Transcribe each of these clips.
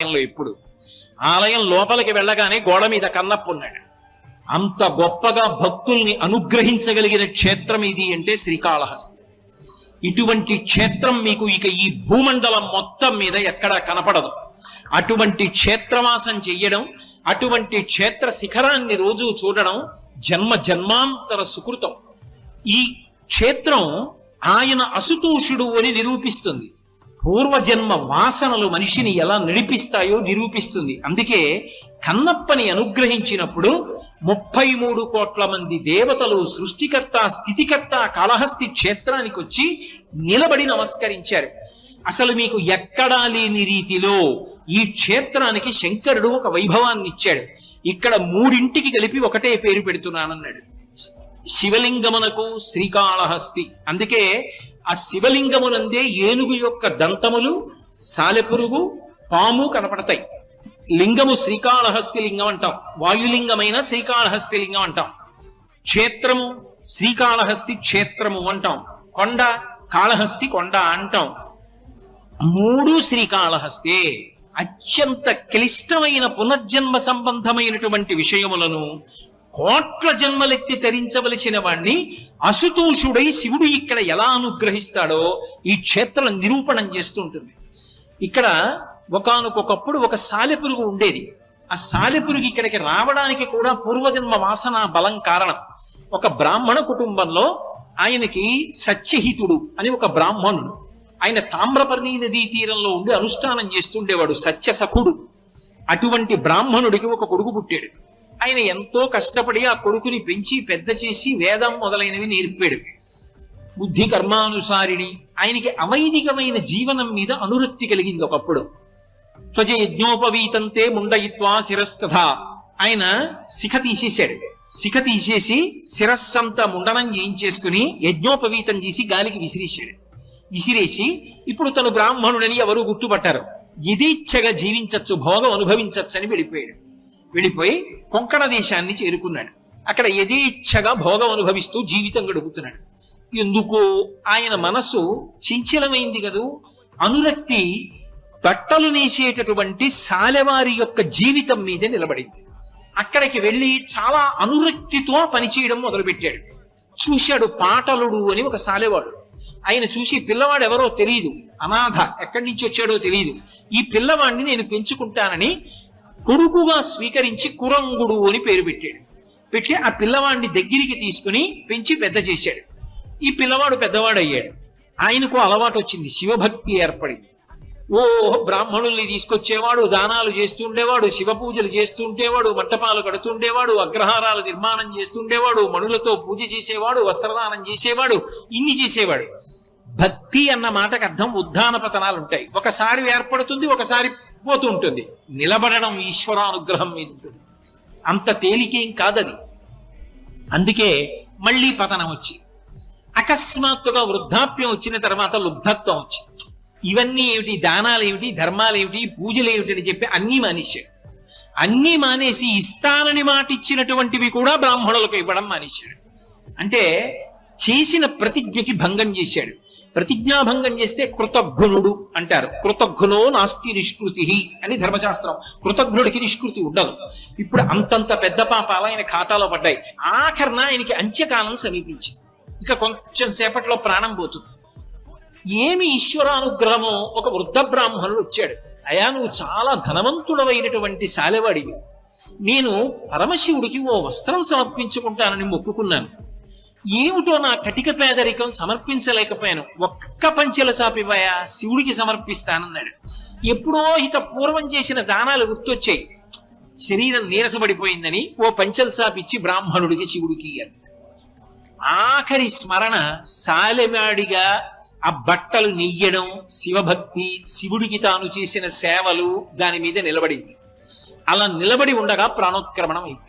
ఆలయంలో ఎప్పుడు ఆలయం లోపలికి వెళ్ళగానే గోడ మీద కన్నప్పున్నాడు అంత గొప్పగా భక్తుల్ని అనుగ్రహించగలిగిన క్షేత్రం ఇది అంటే శ్రీకాళహస్తి. ఇటువంటి క్షేత్రం మీకు ఇక ఈ భూమండలం మొత్తం మీద ఎక్కడా కనపడదు. అటువంటి క్షేత్రవాసం చెయ్యడం అటువంటి క్షేత్ర శిఖరాన్ని రోజు చూడడం జన్మ జన్మాంతర సుకృతం. ఈ క్షేత్రం ఆయన అసుతోషుడు అని నిరూపిస్తుంది. పూర్వజన్మ వాసనలు మనిషిని ఎలా నడిపిస్తాయో నిరూపిస్తుంది. అందుకే కన్నప్పని అనుగ్రహించినప్పుడు ముప్పై మూడు కోట్ల మంది దేవతలు సృష్టికర్త స్థితికర్త కాళహస్తి క్షేత్రానికి వచ్చి నిలబడి నమస్కరించారు. అసలు మీకు ఎక్కడా లేని రీతిలో ఈ క్షేత్రానికి శంకరుడు ఒక వైభవాన్ని ఇచ్చాడు ఇక్కడ మూడింటికి కలిపి ఒకటే పేరు పెడుతున్నానన్నాడు. శివలింగమునకు శ్రీకాళహస్తి. అందుకే ఆ శివలింగమునందే ఏనుగు యొక్క దంతములు సాలెపురుగు పాము కనపడతాయి. లింగము శ్రీకాళహస్తి లింగం అంటాం. వాయులింగమైన శ్రీకాళహస్తి లింగం అంటాం. క్షేత్రము శ్రీకాళహస్తి క్షేత్రము అంటాం. కొండ కాళహస్తి కొండ అంటాం. మూడు శ్రీకాళహస్తే. అత్యంత క్లిష్టమైన పునర్జన్మ సంబంధమైనటువంటి విషయములను కోట్ల జన్మలెత్తి తరించవలసిన వాణ్ణి అసుతోషుడై శివుడు ఇక్కడ ఎలా అనుగ్రహిస్తాడో ఈ క్షేత్రం నిరూపణం చేస్తుంటుంది ఇక్కడ ఒకనకొకప్పుడు ఒక సాలెపురుగు ఉండేది. ఆ సాలెపురుగు ఇక్కడికి రావడానికి కూడా పూర్వజన్మ వాసన బలం కారణం. ఒక బ్రాహ్మణ కుటుంబంలో ఆయనకి సత్యహితుడు అని ఒక బ్రాహ్మణుడు. ఆయన తామ్రపర్ణి నదీ తీరంలో ఉండి అనుష్ఠానం చేస్తుండేవాడు సత్యసఖుడు. అటువంటి బ్రాహ్మణుడికి ఒక కొడుకు పుట్టాడు. ఆయన ఎంతో కష్టపడి ఆ కొడుకుని పెంచి పెద్ద చేసి వేదం మొదలైనవి నేర్పాడు. బుద్ధి కర్మానుసారిణి. ఆయనకి అవైదికమైన జీవనం మీద అనురక్తి కలిగింది ఒకప్పుడు. త్వజ యజ్ఞోపవీతంతే ముండయిత్వా శిరస్తథ. ఆయన శిఖ తీసేశాడు. శిఖ తీసేసి శిరస్సంతా ముండనం చేయించేసుకుని యజ్ఞోపవీతం చేసి గాలికి విసిరేశాడు. విసిరేసి ఇప్పుడు తను బ్రాహ్మణుడని ఎవరు గుర్తుపట్టారు. యథేచ్ఛగా జీవించచ్చు భోగం అనుభవించచ్చు అని వెళ్ళిపోయాడు. వెళ్ళిపోయి కొంకణ దేశాన్ని చేరుకున్నాడు. అక్కడ యథేచ్ఛగా భోగం అనుభవిస్తూ జీవితం గడుపుతున్నాడు. ఎందుకో ఆయన మనసు చించలమైంది కదూ. అనురక్తి బట్టలు నేసేటటువంటి సాలెవారి యొక్క జీవితం మీద నిలబడింది. అక్కడికి వెళ్ళి చాలా అనురక్తితో పనిచేయడం మొదలుపెట్టాడు. చూశాడు పాటలుడు అని ఒక సాలెవాడు. ఆయన చూసి పిల్లవాడు ఎవరో తెలియదు అనాథ ఎక్కడి నుంచి వచ్చాడో తెలియదు ఈ పిల్లవాడిని నేను పెంచుకుంటానని కొడుకుగా స్వీకరించి కురంగుడు అని పేరు పెట్టాడు. పెట్టి ఆ పిల్లవాడిని దగ్గరికి తీసుకుని పెంచి పెద్ద చేశాడు. ఈ పిల్లవాడు పెద్దవాడు అయ్యాడు ఆయనకు అలవాటు వచ్చింది శివభక్తి ఏర్పడింది. ఓ బ్రాహ్మణుల్ని తీసుకొచ్చేవాడు దానాలు చేస్తుండేవాడు శివ పూజలు చేస్తుండేవాడు మంటపాలు కడుతుండేవాడు అగ్రహారాలు నిర్మాణం చేస్తుండేవాడు మణులతో పూజ చేసేవాడు వస్త్రదానం చేసేవాడు ఇన్ని చేసేవాడు. భక్తి అన్న మాటకు అర్థం ఉద్ధాన పతనాలు ఉంటాయి ఒకసారి ఏర్పడుతుంది ఒకసారి పోతూ ఉంటుంది నిలబడడం ఈశ్వరానుగ్రహం మీద ఉంటుంది. అంత తేలికేం కాదది. అందుకే మళ్ళీ పతనం వచ్చి అకస్మాత్తుగా వృద్ధాప్యం వచ్చిన తర్వాత లుబ్ధత్వం వచ్చి ఇవన్నీ ఏమిటి? దానాలేమిటి ధర్మాలేమిటి పూజలేమిటి అని చెప్పి అన్నీ మానేశాడు. అన్నీ మానేసి ఇస్తానని మాట ఇచ్చినటువంటివి కూడా బ్రాహ్మణులకు ఇవ్వడం మానేశాడు. అంటే చేసిన ప్రతిజ్ఞకి భంగం చేశాడు. ప్రతిజ్ఞాభంగం చేస్తే కృతఘ్నుడు అంటారు. కృతఘ్నో నాస్తి నిష్కృతి అని ధర్మశాస్త్రం. కృతజ్ఞుడికి నిష్కృతి ఉండదు. ఇప్పుడు అంతంత పెద్ద పాపాలు ఆయన ఖాతాలో పడ్డాయి. ఆఖరణ ఆయనకి అంత్యకాలం సమీపించింది. ఇక కొంచెం సేపట్లో ప్రాణం పోతుంది. ఏమి ఈశ్వరానుగ్రహమో ఒక వృద్ధ బ్రాహ్మణుడు వచ్చాడు. అయా నువ్వు చాలా ధనవంతుడమైనటువంటి శాలెవాడివి. నేను పరమశివుడికి ఓ వస్త్రం సమర్పించుకుంటానని మొక్కుకున్నాను. ఏమిటో నా కటిక పేదరికం సమర్పించలేకపోయాను. ఒక్క పంచెల చాపివయా శివుడికి సమర్పిస్తానన్నాడు. ఎప్పుడో హిత పూర్వం చేసిన దానాలు గుర్తొచ్చాయి. శరీరం నీరసపడిపోయిందని ఓ పంచెల చాపిచ్చి బ్రాహ్మణుడికి శివుడికి ఇయ్యారు ఆఖరి స్మరణ సాలెమాడిగా ఆ బట్టలు నెయ్యడం శివభక్తి శివుడికి తాను చేసిన సేవలు దాని మీద నిలబడింది. అలా నిలబడి ఉండగా ప్రాణోత్క్రమణం అయింది.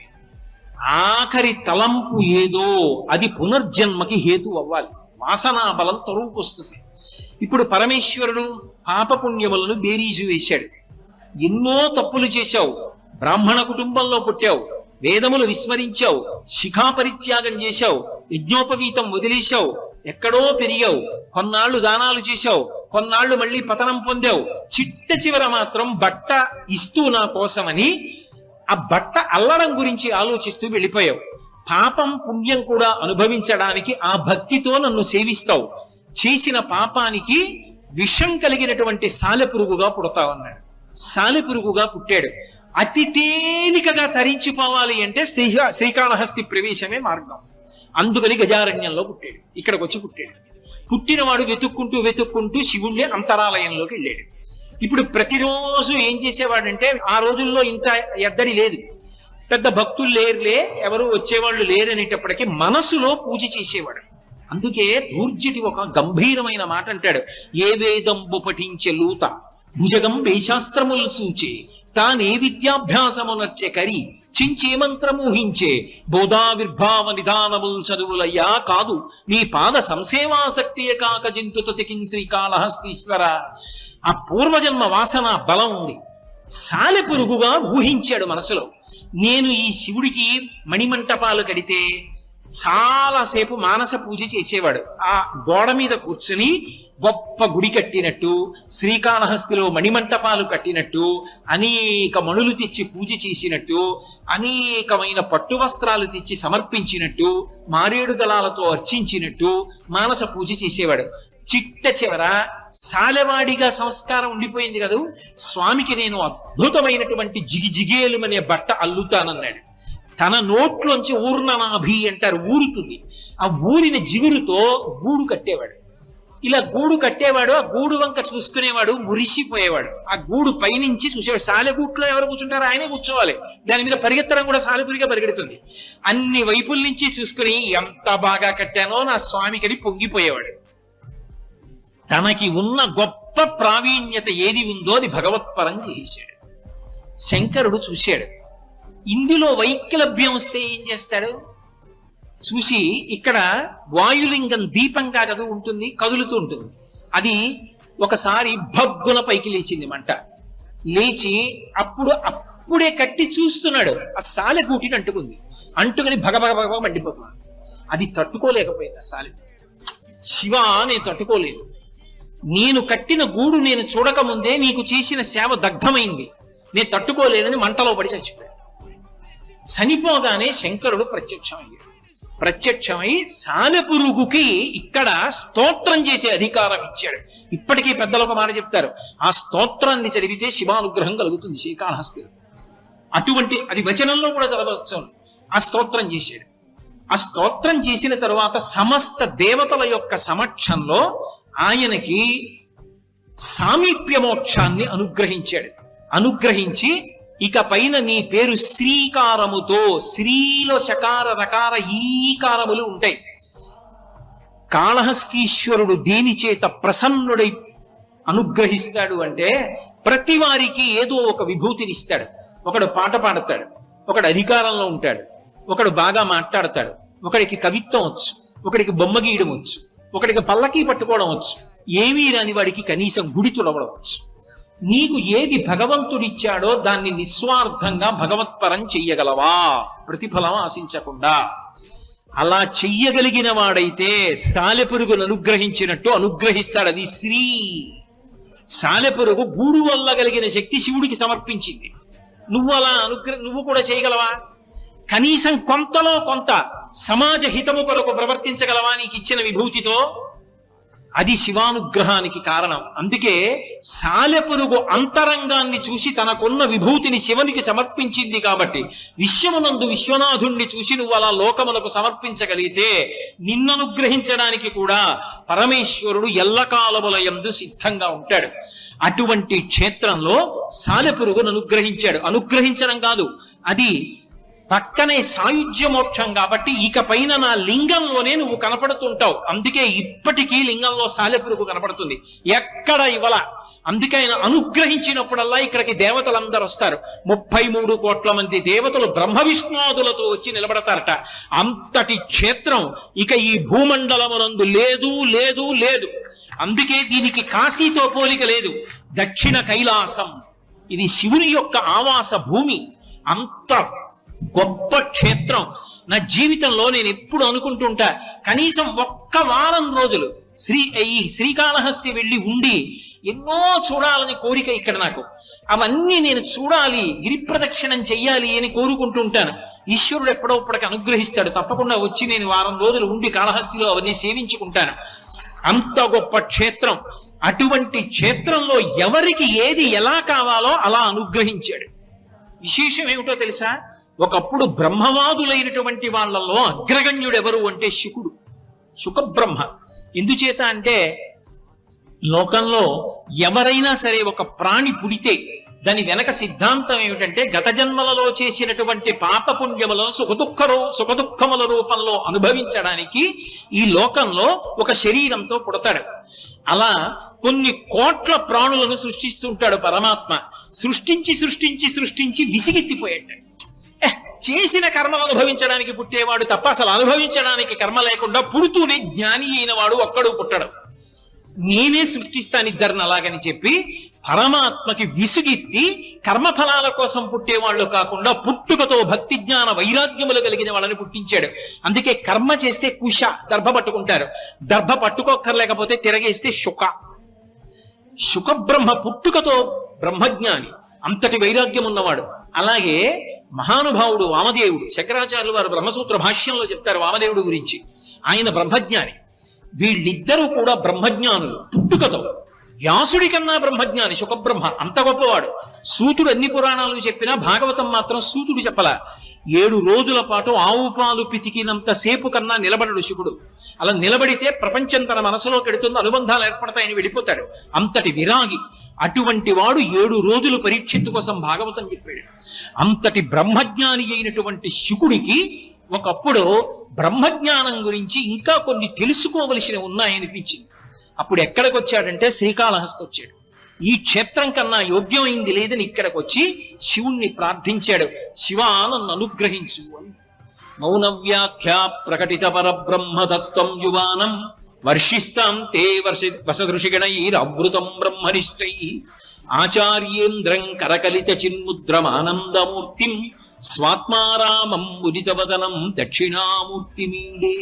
ఆఖరి తలంపు ఏదో అది పునర్జన్మకి హేతు అవ్వాలి. వాసనా బలం తరువుకొస్తుంది ఇప్పుడు పరమేశ్వరుడు పాపపుణ్యములను బేరీజు వేశాడు. ఎన్నో తప్పులు చేశావు. బ్రాహ్మణ కుటుంబంలో పుట్టావు. వేదములు విస్మరించావు. శిఖా పరిత్యాగం చేశావు. యజ్ఞోపవీతం వదిలేశావు. ఎక్కడో పెరిగావు. కొన్నాళ్ళు దానాలు చేశావు. కొన్నాళ్ళు మళ్ళీ పతనం పొందావు. చిట్ట చివర మాత్రం బట్ట ఇస్తూ నా కోసమని ఆ బట్ట అల్లడం గురించి ఆలోచిస్తూ వెళ్ళిపోయావు. పాపం పుణ్యం కూడా అనుభవించడానికి ఆ భక్తితో నన్ను సేవిస్తావు. చేసిన పాపానికి విషం కలిగినటువంటి సాలెపురుగుగా పుడతావన్నాడు సాలెపురుగుగా పుట్టాడు. అతి తేలికగా తరించిపోవాలి అంటే శ్రీ శ్రీకాళహస్తి ప్రవేశమే మార్గం. అందుకని గజారణ్యంలో పుట్టాడు. ఇక్కడికి వచ్చి పుట్టాడు. పుట్టినవాడు వెతుక్కుంటూ వెతుక్కుంటూ శివుణ్ణి అంతరాలయంలోకి వెళ్ళాడు. ఇప్పుడు ప్రతిరోజు ఏం చేసేవాడంటే ఆ రోజుల్లో ఇంత ఎద్దడి లేదు. పెద్ద భక్తులు లేరులే ఎవరు వచ్చేవాళ్ళు లేరనేటప్పటికీ మనసులో పూజ చేసేవాడు. అందుకే దూర్జటి ఒక గంభీరమైన మాట అంటాడు. ఏ వేదంబు పఠించే లూత భుజగం వేశాస్త్రములు సూచే తానే విద్యాభ్యాసమునర్చే కరి చించే మంత్రమూహించే బోధావిర్భావ నిదానముల్ చదువులయ్యా కాదు నీ పాద సంసేవాసక్తియ కాక జంతు చికిన్ శ్రీకాళహస్తీశ్వర. ఆ పూర్వజన్మ వాసన బలం ఉంది. సాలెపురుగుగా ఊహించాడు మనసులో. నేను ఈ శివుడికి మణిమంటపాలు కడితే చాలాసేపు మానస పూజ చేసేవాడు. ఆ గోడ మీద కూర్చుని గొప్ప గుడి కట్టినట్టు శ్రీకాళహస్తిలో మణిమంటపాలు కట్టినట్టు అనేక మణులు తెచ్చి పూజ చేసినట్టు అనేకమైన పట్టు వస్త్రాలు తెచ్చి సమర్పించినట్టు మారేడు దళాలతో అర్చించినట్టు మానస పూజ చేసేవాడు. చిట్ట చివర సాలెవాడిగా సంస్కారం ఉండిపోయింది కదూ? స్వామికి నేను అద్భుతమైనటువంటి జిగిజిగేలు అనే బట్ట అల్లుతానన్నాడు. తన నోట్లోంచి ఊర్ణనాభి అంటారు ఊరుతుంది. ఆ ఊరిన జిగురుతో గూడు కట్టేవాడు. ఇలా గూడు కట్టేవాడు ఆ గూడు వంక చూసుకునేవాడు మురిసిపోయేవాడు. ఆ గూడు పైనుంచి చూసేవాడు. సాలెగూట్లో ఎవరు కూర్చుంటారో ఆయనే కూర్చోవాలి. దాని మీద పరిగెత్తడం కూడా సాలెపురిగా పరిగెడుతుంది. అన్ని వైపుల నుంచి చూసుకుని ఎంత బాగా కట్టానో నా స్వామికని పొంగిపోయేవాడు. తనకి ఉన్న గొప్ప ప్రావీణ్యత ఏది ఉందో అది భగవత్పరం చేశాడు. శంకరుడు చూశాడు. ఇందులో వైక్లభ్యం వస్తే ఏం చేస్తాడు? చూసి ఇక్కడ వాయులింగం దీపంగా కదా ఉంటుంది కదులుతూ ఉంటుంది. అది ఒకసారి భగ్గున పైకి లేచింది మంట. లేచి అప్పుడు అప్పుడే కట్టి చూస్తున్నాడు. ఆ సాలె కూటిని అంటుకుంది. అంటుకుని భగభగ భగభగ మండిపోతున్నాడు. అది తట్టుకోలేకపోయింది ఆ సాలె. శివ నేను తట్టుకోలేదు. నేను కట్టిన గూడు నేను చూడకముందే నీకు చేసిన సేవ దగ్ధమైంది. నేను తట్టుకోలేదని మంటలో పడి చచ్చిపోయాడు చనిపోగానే శంకరుడు ప్రత్యక్షమయ్యాడు. ప్రత్యక్షమై సాలెపురుగుకి ఇక్కడ స్తోత్రం చేసే అధికారం ఇచ్చాడు. ఇప్పటికీ పెద్దలు ఒక మాట చెప్తారు. ఆ స్తోత్రాన్ని చదివితే శివానుగ్రహం కలుగుతుంది శ్రీకాళహస్తిలో. అటువంటి అది వచనంలో కూడా చదవచ్చు. ఆ స్తోత్రం చేశాడు. ఆ స్తోత్రం చేసిన తరువాత సమస్త దేవతల యొక్క సమక్షంలో ఆయనకి సామీప్య మోక్షాన్ని అనుగ్రహించాడు. అనుగ్రహించి ఇక పైన నీ పేరు శ్రీకారముతో శ్రీలో చకార రకార ఈకారములు ఉంటాయి. కాళహస్తీశ్వరుడు దేని చేత ప్రసన్నుడై అనుగ్రహిస్తాడు అంటే ప్రతి వారికి ఏదో ఒక విభూతిని ఇస్తాడు. ఒకడు పాట పాడతాడు ఒకడు అధికారంలో ఉంటాడు ఒకడు బాగా మాట్లాడతాడు ఒకడికి కవిత్వం వచ్చు ఒకడికి బొమ్మ గీయడం వచ్చు ఒకడికి పల్లకీ పట్టుకోవడం వచ్చు. ఏమీ రాని వాడికి కనీసం గుడి తుడవడం వచ్చు. నీకు ఏది భగవంతుడిచ్చాడో దాన్ని నిస్వార్థంగా భగవత్పరం చెయ్యగలవా? ప్రతిఫలం ఆశించకుండా. అలా చెయ్యగలిగిన వాడైతే సాలెపురుగును అనుగ్రహించినట్టు అనుగ్రహిస్తాడు అది శ్రీ. సాలెపురుగు గూడు వల్ల కలిగిన శక్తి శివుడికి సమర్పించింది. నువ్వు అలా అనుగ్రహ నువ్వు కూడా చేయగలవా? కనీసం కొంతలో కొంత సమాజ హితము కొరకు ప్రవర్తించగలవా నీకు ఇచ్చిన విభూతితో? అది శివానుగ్రహానికి కారణం. అందుకే సాలెపురుగు అంతరంగాన్ని చూసి తనకున్న విభూతిని శివునికి సమర్పించింది కాబట్టి విశ్వమునందు విశ్వనాథుణ్ణి చూసి నువ్వు అలా లోకములకు సమర్పించగలిగితే నిన్ననుగ్రహించడానికి కూడా పరమేశ్వరుడు ఎల్లకాలముల యందు సిద్ధంగా ఉంటాడు. అటువంటి క్షేత్రంలో సాలెపురుగును అనుగ్రహించాడు అనుగ్రహించడం కాదు. అది పక్కనే సాయుధ్య మోక్షం కాబట్టి ఇక పైన నా లింగంలోనే నువ్వు కనపడుతుంటావు. అందుకే ఇప్పటికీ లింగంలో సాలెపురుగు కనపడుతుంది. ఎక్కడ ఇవ్వల? అందుకే ఆయన అనుగ్రహించినప్పుడల్లా ఇక్కడికి దేవతలందరూ వస్తారు. ముప్పై మూడు కోట్ల మంది దేవతలు బ్రహ్మ విష్ణువాదులతో వచ్చి నిలబడతారట. అంతటి క్షేత్రం ఇక ఈ భూమండలమునందు లేదు లేదు లేదు. అందుకే దీనికి కాశీతో పోలిక లేదు. దక్షిణ కైలాసం. ఇది శివుని యొక్క ఆవాస భూమి. అంత గొప్ప క్షేత్రం. నా జీవితంలో నేను ఎప్పుడు అనుకుంటుంటా కనీసం ఒక్క వారం రోజులు శ్రీ ఈ శ్రీకాళహస్తి వెళ్ళి ఉండి ఎన్నో చూడాలని కోరిక ఇక్కడ నాకు. అవన్నీ నేను చూడాలి గిరి ప్రదక్షిణం చెయ్యాలి అని కోరుకుంటుంటాను. ఈశ్వరుడు ఈశ్వరుడు ఎప్పుడోప్పటికి అనుగ్రహిస్తాడు. తప్పకుండా వచ్చి నేను వారం రోజులు ఉండి కాళహస్తిలో అవన్నీ సేవించుకుంటాను. అంత గొప్ప క్షేత్రం. అటువంటి క్షేత్రంలో ఎవరికి ఏది ఎలా కావాలో అలా అనుగ్రహించాడు. విశేషం ఏమిటో తెలుసా? ఒకప్పుడు బ్రహ్మవాదులైనటువంటి వాళ్ళలో అగ్రగణ్యుడు ఎవరు అంటే శుకుడు. శుకబ్రహ్మ. ఎందుచేత అంటే లోకంలో ఎవరైనా సరే ఒక ప్రాణి పుడితే దాని వెనక సిద్ధాంతం ఏమిటంటే గత జన్మలలో చేసినటువంటి పాపపుణ్యములను సుఖదుఖ సుఖదుఖముల రూపంలో అనుభవించడానికి ఈ లోకంలో ఒక శరీరంతో పుడతాడు. అలా కొన్ని కోట్ల ప్రాణులను సృష్టిస్తుంటాడు పరమాత్మ. సృష్టించి సృష్టించి సృష్టించి విసిగెత్తిపోయేట. చేసిన కర్మ అనుభవించడానికి పుట్టేవాడు తప్ప అసలు అనుభవించడానికి కర్మ లేకుండా పుడుతూనే జ్ఞాని అయిన వాడు ఒక్కడు పుట్టడు. నేనే సృష్టిస్తాను ఇద్దరిని అలాగని చెప్పి పరమాత్మకి విసుగెత్తి కర్మఫలాల కోసం పుట్టేవాళ్ళు కాకుండా పుట్టుకతో భక్తి జ్ఞాన వైరాగ్యములు కలిగిన వాళ్ళని పుట్టించాడు. అందుకే కర్మ చేస్తే కుష దర్భ పట్టుకుంటారు. దర్భ పట్టుకోక్కర్లేకపోతే తిరగేస్తే శుక. శుకబ్రహ్మ పుట్టుకతో బ్రహ్మజ్ఞాని అంతటి వైరాగ్యం ఉన్నవాడు అలాగే మహానుభావుడు వామదేవుడు. శంకరాచార్యులు వారు బ్రహ్మసూత్ర భాష్యంలో చెప్తారు వామదేవుడు గురించి. ఆయన బ్రహ్మజ్ఞాని. వీళ్ళిద్దరూ కూడా బ్రహ్మజ్ఞానులు పుట్టుకతో. వ్యాసుడి కన్నా బ్రహ్మజ్ఞాని శుకబ్రహ్మ అంత గొప్పవాడు. సూతుడు అన్ని పురాణాలు చెప్పినా భాగవతం మాత్రం సూతుడు చెప్పలా. ఏడు రోజుల పాటు ఆవు పాలు పితికినంత సేపు కన్నా నిలబడడు శుకుడు. అలా నిలబడితే ప్రపంచం తన మనసులో కెడుతుంది అనుబంధాలు ఏర్పడతాయని వెళ్ళిపోతాడు అంతటి విరాగి. అటువంటి వాడు ఏడు రోజులు పరీక్షిత్తు కోసం భాగవతం చెప్పాడు. అంతటి బ్రహ్మజ్ఞాని అయినటువంటి శుకుడికి ఒకప్పుడు బ్రహ్మజ్ఞానం గురించి ఇంకా కొన్ని తెలుసుకోవలసినవి ఉన్నాయనిపించింది. అప్పుడు ఎక్కడికి వచ్చాడంటే శ్రీకాళహస్తి వచ్చాడు. ఈ క్షేత్రం కన్నా యోగ్యమైంది లేదని ఇక్కడికి వచ్చి శివుణ్ణి ప్రార్థించాడు. శివ నన్ను అనుగ్రహించు అని మౌన వ్యాఖ్య ప్రకటిత పరబ్రహ్మతత్వం యువానం వర్షిస్తాం తే వర్ష వసదృషిగణైరవృతం బ్రహ్మనిష్టై. ఆచార్యేంద్రం కరకలిత చిన్ముద్రమానందమూర్తిం స్వాత్మారామం ముదితవదనం దక్షిణామూర్తిమీడే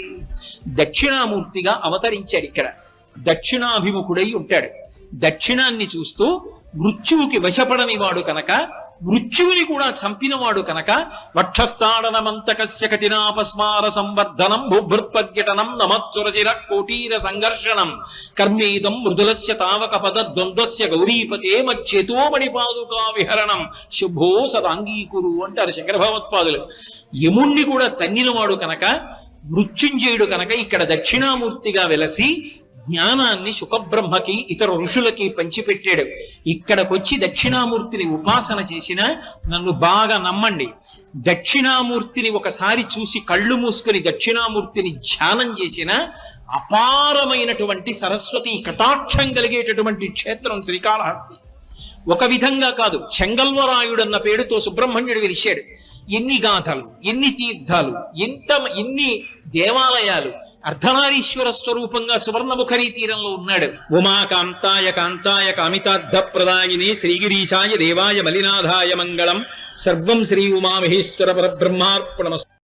దక్షిణామూర్తిగా అవతరించాడు ఇక్కడ. దక్షిణాభిముఖుడై ఉంటాడు. దక్షిణాన్ని చూస్తూ మృత్యువుకి వశపడని వాడు కనుక మృత్యువుని కూడా చంపినవాడు కనుక వక్షస్థాడనమంతకస్య కఠినాపస్మార సంవర్ధనం భూభృత్పర్యటనం నమత్సురచిర కోటీర సంఘర్షణం. కర్మేదం మృదులస్య తావక పద ద్వంద్వస్య గౌరీపతే మచ్చేతోమణి పాదుకా విహరణం. శుభో సదాంగీకురు అంటారు శంకర భగవత్పాదులు. యముణ్ణి కూడా తన్నినవాడు కనుక మృత్యుంజయుడు కనుక ఇక్కడ దక్షిణామూర్తిగా వెలసి జ్ఞానాన్ని సుఖబ్రహ్మకి ఇతర ఋషులకి పంచిపెట్టాడు. ఇక్కడికొచ్చి దక్షిణామూర్తిని ఉపాసన చేసిన నన్ను బాగా నమ్మండి. దక్షిణామూర్తిని ఒకసారి చూసి కళ్ళు మూసుకుని దక్షిణామూర్తిని ధ్యానం చేసిన అపారమైనటువంటి సరస్వతి కటాక్షం కలిగేటటువంటి క్షేత్రం శ్రీకాళహస్తి. ఒక విధంగా కాదు చెంగల్వరాయుడన్న పేరుతో సుబ్రహ్మణ్యుడు విలిచాడు ఎన్ని గాథలు ఎన్ని తీర్థాలు ఎంత ఎన్ని దేవాలయాలు అర్ధనారీశ్వర స్వరూపంగా సువర్ణముఖరీ తీరంలో ఉన్నాడు. ఉమాకాంతాయ కాంతాయ కామితార్థ ప్రదాయిని శ్రీగిరీశాయ దేవాయ మలినాథాయ మంగళం. సర్వం శ్రీ ఉమామహేశ్వర పరబ్రహ్మార్పణమస్తు.